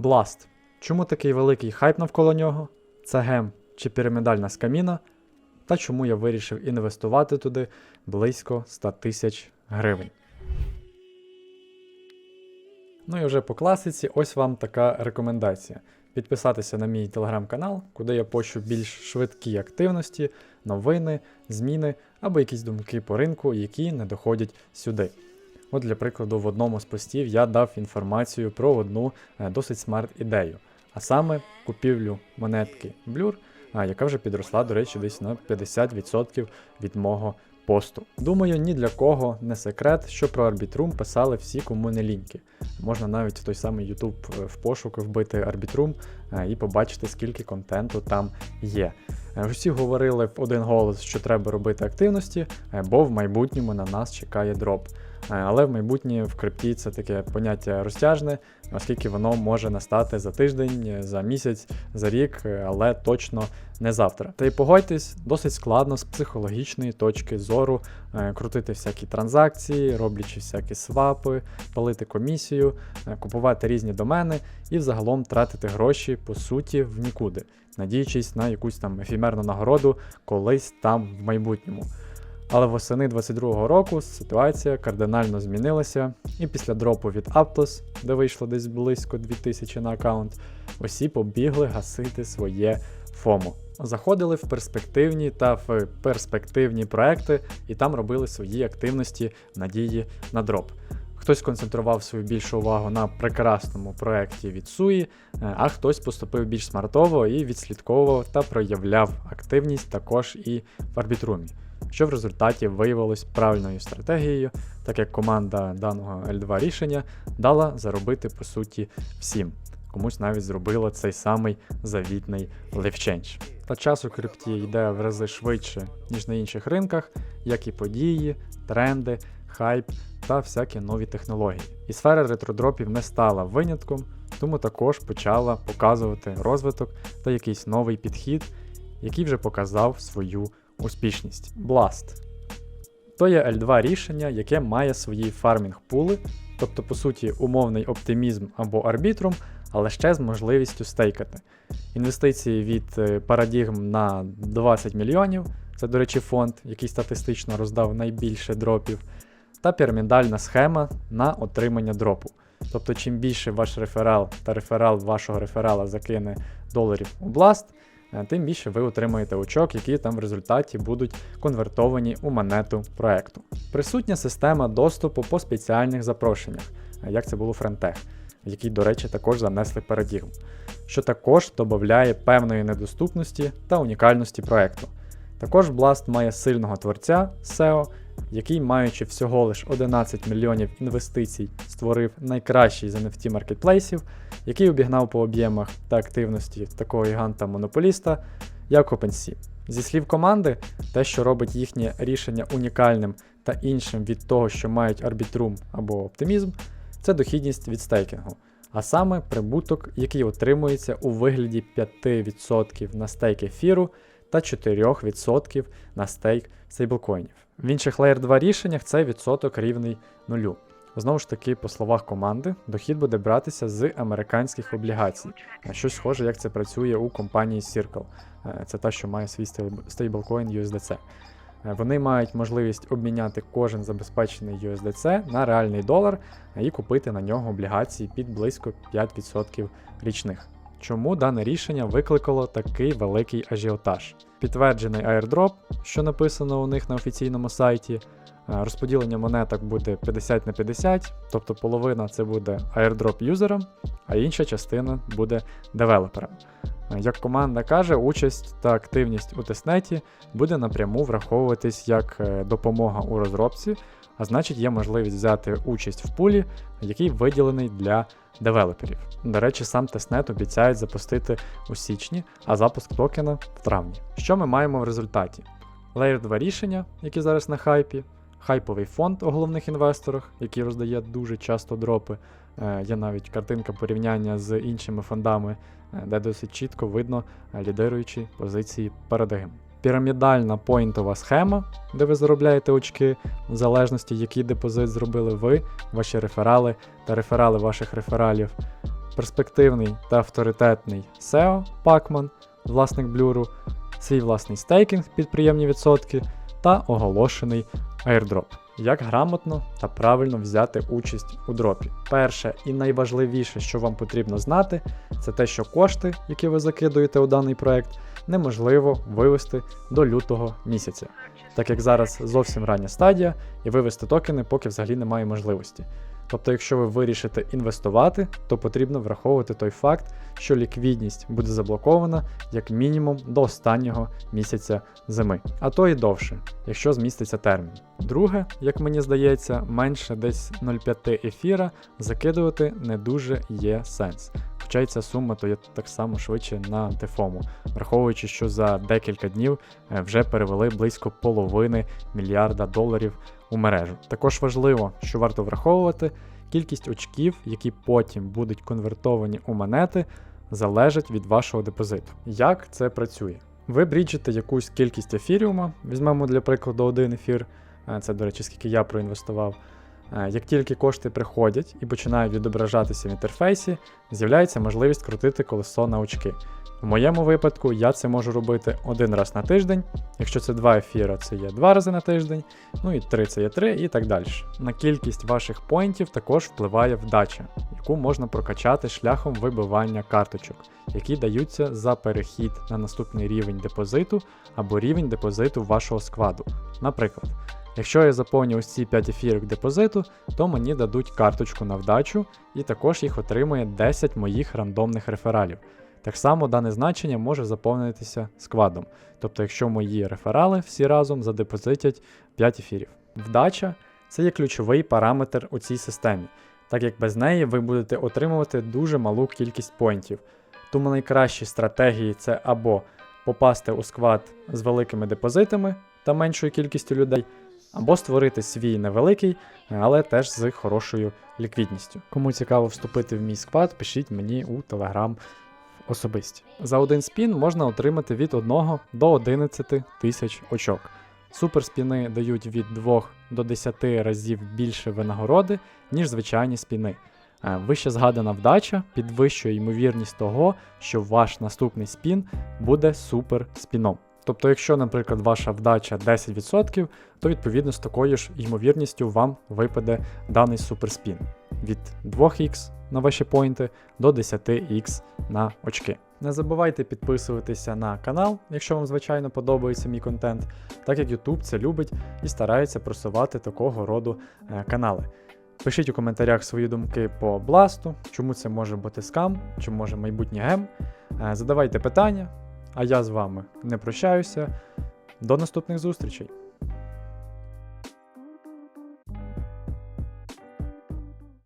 Blast. Чому такий великий хайп навколо нього? Це гем чи пірамідальна скаміна? Та чому я вирішив інвестувати туди близько 100 тисяч гривень. Ну і вже по класиці, ось вам така рекомендація. Підписатися на мій телеграм-канал, куди я пощу більш швидкі активності, новини, зміни або якісь думки по ринку, які не доходять сюди. От, для прикладу, в одному з постів я дав інформацію про одну е, досить смарт ідею, а саме купівлю монетки Blur, яка вже підросла, до речі, десь на 50% від мого посту. Думаю, ні для кого не секрет, що про Arbitrum писали всі, кому не ліньки. Можна навіть в той самий YouTube е, в пошук вбити е, і побачити, скільки контенту там є. Е, Усі говорили в один голос, що треба робити активності, е, бо в майбутньому на нас чекає дроп. Е, Але в майбутнє в крипті це таке поняття розтяжне, оскільки воно може настати за тиждень, е, за місяць, за рік, е, але точно не завтра. Та й погодьтесь, досить складно з психологічної точки зору крутити всякі транзакції, роблячи всякі свапи, палити комісію, купувати різні домени і взагалом тратити гроші по суті в нікуди, надіючись на якусь там ефемерну нагороду колись там в майбутньому. Але восени 22-го року ситуація кардинально змінилася, і після дропу від Aptos, де вийшло десь близько 2000 на аккаунт, усі побігли гасити своє ФОМО. Заходили в перспективні та в перспективні проекти і там робили свої активності надії на дроп. Хтось концентрував свою більшу увагу на прекрасному проекті від Суї, е, а хтось поступив більш смартово і відслідковував та проявляв активність також і в арбітрумі що в результаті виявилось правильною стратегією, так як команда даного L2 рішення дала заробити по суті всім. Комусь навіть зробила цей самий завітний левченч. Та час у крипті йде в рази швидше, ніж на інших ринках, як і події, тренди, хайп та всякі нові технології. І сфера ретродропів не стала винятком, тому також почала показувати розвиток та якийсь новий підхід, який вже показав свою успішність. Blast. То є L2 рішення, яке має свої фармінг пули, тобто, по суті, умовний оптимізм або арбітрум, але ще з можливістю стейкати. Інвестиції від е, парадігм на 20 мільйонів, це, до речі, фонд, який статистично роздав найбільше дропів, та пірамідальна схема на отримання дропу. Тобто, чим більше ваш реферал та реферал вашого реферала закине доларів у Blast, тим більше ви отримаєте очок, які там в результаті будуть конвертовані у монету проекту. Присутня система доступу по спеціальних запрошеннях, е, як це було Френтех, який, до речі, також занесли парадігм, що також додає певної недоступності та унікальності проекту. Також Blast має сильного творця SEO, який, маючи всього лиш 11 мільйонів інвестицій, створив найкращий з NFT маркетплейсів, який обігнав по об'ємах та активності такого гіганта-монополіста, як OpenSea. Зі слів команди, те, що робить їхнє рішення унікальним та іншим від того, що мають арбітрум або оптимізм, це дохідність від стейкінгу, а саме прибуток, який отримується у вигляді 5% на стейк ефіру та 4% на стейк стейблкоїнів. В інших Layer 2 рішеннях цей відсоток рівний нулю. Знову ж таки, по словах команди, дохід буде братися з американських облігацій. Щось схоже, як це працює у компанії Circle. Е, Це та, що має свій стейб- стейблкоін USDC. Е, Вони мають можливість обміняти кожен забезпечений USDC на реальний долар е, і купити на нього облігації під близько 5% річних. Чому дане рішення викликало такий великий ажіотаж? Підтверджений airdrop, що написано у них на офіційному сайті. Е, Розподілення монеток буде 50 на 50, тобто половина це буде airdrop юзерам, а інша частина буде девелоперам. Е, Як команда каже, участь та активність у тестнеті буде напряму враховуватись як е, допомога у розробці, а значить є можливість взяти участь в пулі, який виділений для девелоперів. До речі, сам тестнет обіцяють запустити у січні, а запуск токена в травні. Що ми маємо в результаті? Layer 2 рішення, які зараз на хайпі, хайповий фонд у головних інвесторах, який роздає дуже часто дропи. Е, Є навіть картинка порівняння з іншими фондами, е, де досить чітко видно е, лідируючі позиції парадигм. Пірамідальна поінтова схема, де ви заробляєте очки, в залежності, який депозит зробили ви, ваші реферали та реферали ваших рефералів. перспективний та авторитетний SEO Pacman, власник блюру, свій власний стейкінг під приємні відсотки та оголошений airdrop. Як грамотно та правильно взяти участь у дропі. Перше і найважливіше, що вам потрібно знати, це те, що кошти, які ви закидуєте у даний проект, неможливо вивести до лютого місяця, так як зараз зовсім рання стадія, і вивести токени поки взагалі немає можливості. Тобто, якщо ви вирішите інвестувати, то потрібно враховувати той факт, що ліквідність буде заблокована як мінімум до останнього місяця зими, а то і довше, якщо зміститься термін. Друге, як мені здається, менше десь 0,5 ефіра закидувати не дуже є сенс. Хоча й ця сума то є так само швидше на дефому, враховуючи, що за декілька днів е, вже перевели близько половини мільярда доларів у мережу. Також важливо, що варто враховувати, кількість очків, які потім будуть конвертовані у монети, залежить від вашого депозиту. Як це працює? Ви бріджите якусь кількість ефіріума, візьмемо для прикладу один ефір, е, це, до речі, скільки я проінвестував. Е, Як тільки кошти приходять і починають відображатися в інтерфейсі, з'являється можливість крутити колесо на очки. В моєму випадку я це можу робити один раз на тиждень. Якщо це два ефіра, це є два рази на тиждень, ну і три це є три, і так далі. На кількість ваших поінтів також впливає вдача, яку можна прокачати шляхом вибивання карточок, які даються за перехід на наступний рівень депозиту або рівень депозиту вашого складу. Наприклад, якщо я заповню ось ці 5 ефірок депозиту, то мені дадуть карточку на вдачу, і також їх отримує 10 моїх рандомних рефералів. Так само дане значення може заповнитися складом. Тобто, якщо мої реферали всі разом задепозитять 5 ефірів. Вдача це є ключовий параметр у цій системі, так як без неї ви будете отримувати дуже малу кількість поінтів. Тому найкращі стратегії це або попасти у склад з великими депозитами та меншою кількістю людей, або створити свій невеликий, але теж з хорошою ліквідністю. Кому цікаво вступити в мій склад, пишіть мені у Telegram особисті. За один спін можна отримати від 1 до 11 тисяч очок. Суперспіни дають від 2 до 10 разів більше винагороди, ніж звичайні спіни. Е, Вище згадана вдача підвищує ймовірність того, що ваш наступний спін буде супер спіном. Тобто, якщо, наприклад, ваша вдача 10%, то відповідно з такою ж ймовірністю вам випаде даний суперспін від 2х на ваші поінти до 10х на очки. Не забувайте підписуватися на канал, якщо вам звичайно подобається мій контент, так як YouTube це любить і старається просувати такого роду е, канали. Пишіть у коментарях свої думки по бласту, чому це може бути скам, чи може майбутнє гем. Е, Задавайте питання, а я з вами не прощаюся. До наступних зустрічей!